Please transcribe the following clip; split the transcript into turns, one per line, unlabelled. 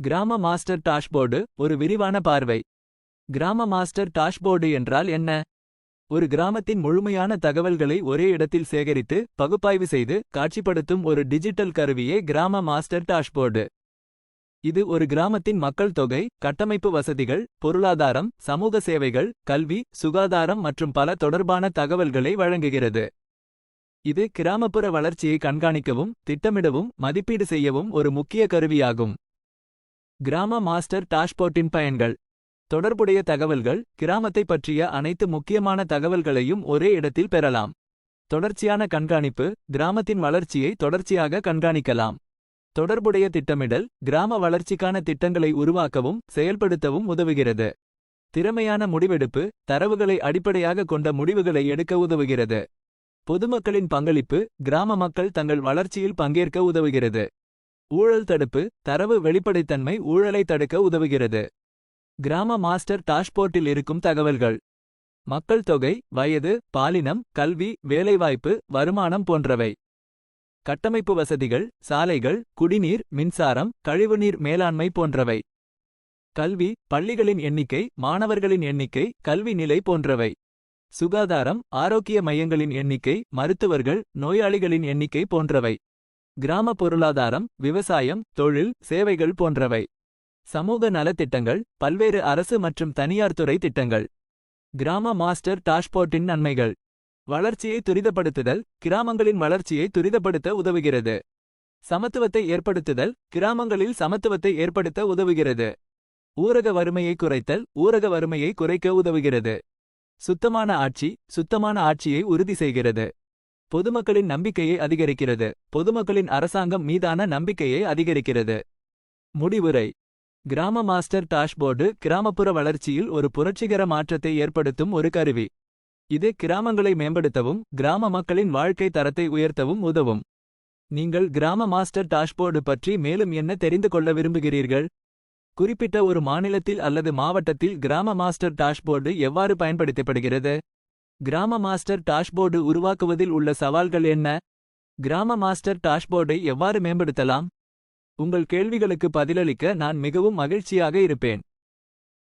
கிராம master dashboard ஒரு விரிவான பார்வை. கிராம மாஸ்டர் டாஷ்போர்டு என்றால் என்ன? ஒரு கிராமத்தின் முழுமையான தகவல்களை ஒரே இடத்தில் சேகரித்து பகுப்பாய்வு செய்து காட்சிப்படுத்தும் ஒரு டிஜிட்டல் கருவியே கிராம மாஸ்டர் டாஷ்போர்டு. இது ஒரு கிராமத்தின் மக்கள் தொகை கட்டமைப்பு வசதிகள் பொருளாதாரம் சமூக சேவைகள் கல்வி சுகாதாரம் மற்றும் பல தொடர்பான தகவல்களை வழங்குகிறது. இது கிராமப்புற வளர்ச்சியை கண்காணிக்கவும் திட்டமிடவும் மதிப்பீடு செய்யவும் ஒரு முக்கிய கருவியாகும். கிராம மாஸ்டர் டாஷ்போர்ட்டின் பயன்கள். தொடர்புடைய தகவல்கள் கிராமத்தைப் பற்றிய அனைத்து முக்கியமான தகவல்களையும் ஒரே இடத்தில் பெறலாம். தொடர்ச்சியான கண்காணிப்பு கிராமத்தின் வளர்ச்சியை தொடர்ச்சியாக கண்காணிக்கலாம். தொடர்புடைய திட்டமிடல் கிராம வளர்ச்சிக்கான திட்டங்களை உருவாக்கவும் செயல்படுத்தவும் உதவுகிறது. திறமையான முடிவெடுப்பு தரவுகளை அடிப்படையாக கொண்ட முடிவுகளை எடுக்க உதவுகிறது. பொதுமக்களின் பங்களிப்பு கிராம மக்கள் தங்கள் வளர்ச்சியில் பங்கேற்க உதவுகிறது. ஊழல் தடுப்பு தரவு வெளிப்படைத்தன்மை ஊழலை தடுக்க உதவுகிறது. கிராம மாஸ்டர் டாஷ்போர்ட்டில் இருக்கும் தகவல்கள். மக்கள் தொகை வயது பாலினம் கல்வி வேலைவாய்ப்பு வருமானம் போன்றவை. கட்டமைப்பு வசதிகள் சாலைகள் குடிநீர் மின்சாரம் கழிவுநீர் மேலாண்மை போன்றவை. கல்வி பள்ளிகளின் எண்ணிக்கை மாணவர்களின் எண்ணிக்கை கல்வி நிலை போன்றவை. சுகாதாரம் ஆரோக்கிய மையங்களின் எண்ணிக்கை மருத்துவர்கள் நோயாளிகளின் எண்ணிக்கை போன்றவை. கிராம பொருளாதாரம் விவசாயம் தொழில் சேவைகள் போன்றவை. சமூக நலத்திட்டங்கள் பல்வேறு அரசு மற்றும் தனியார் துறை திட்டங்கள். கிராம மாஸ்டர் டாஷ்போர்ட்டின் நன்மைகள். வளர்ச்சியை துரிதப்படுத்துதல் கிராமங்களின் வளர்ச்சியை துரிதப்படுத்த உதவுகிறது. சமத்துவத்தை ஏற்படுத்துதல் கிராமங்களில் சமத்துவத்தை ஏற்படுத்த உதவுகிறது. ஊரக வறுமையை குறைத்தல் ஊரக வறுமையை குறைக்க உதவுகிறது. சுத்தமான ஆட்சி சுத்தமான ஆட்சியை உறுதி செய்கிறது. பொதுமக்களின் நம்பிக்கையை அதிகரிக்கிறது. பொதுமக்களின் அரசாங்கம் மீதான நம்பிக்கையை அதிகரிக்கிறது. முடிவுரை. கிராம மாஸ்டர் டாஷ்போர்டு கிராமப்புற வளர்ச்சியில் ஒரு புரட்சிகர மாற்றத்தை ஏற்படுத்தும் ஒரு கருவி. இது கிராமங்களை மேம்படுத்தவும் கிராம மக்களின் வாழ்க்கை தரத்தை உயர்த்தவும் உதவும். நீங்கள் கிராம மாஸ்டர் டாஷ்போர்டு பற்றி மேலும் என்ன தெரிந்து கொள்ள விரும்புகிறீர்கள்? குறிப்பிட்ட ஒரு மாநிலத்தில் அல்லது மாவட்டத்தில் கிராம மாஸ்டர் டாஷ்போர்டு எவ்வாறு பயன்படுத்தப்படுகிறது? கிராம மாஸ்டர் டாஷ்போர்டு உருவாக்குவதில் உள்ள சவால்கள் என்ன? கிராம மாஸ்டர் டாஷ்போர்டை எவ்வாறு மேம்படுத்தலாம்? உங்கள் கேள்விகளுக்கு பதிலளிக்க நான் மிகவும் மகிழ்ச்சியாக இருப்பேன்.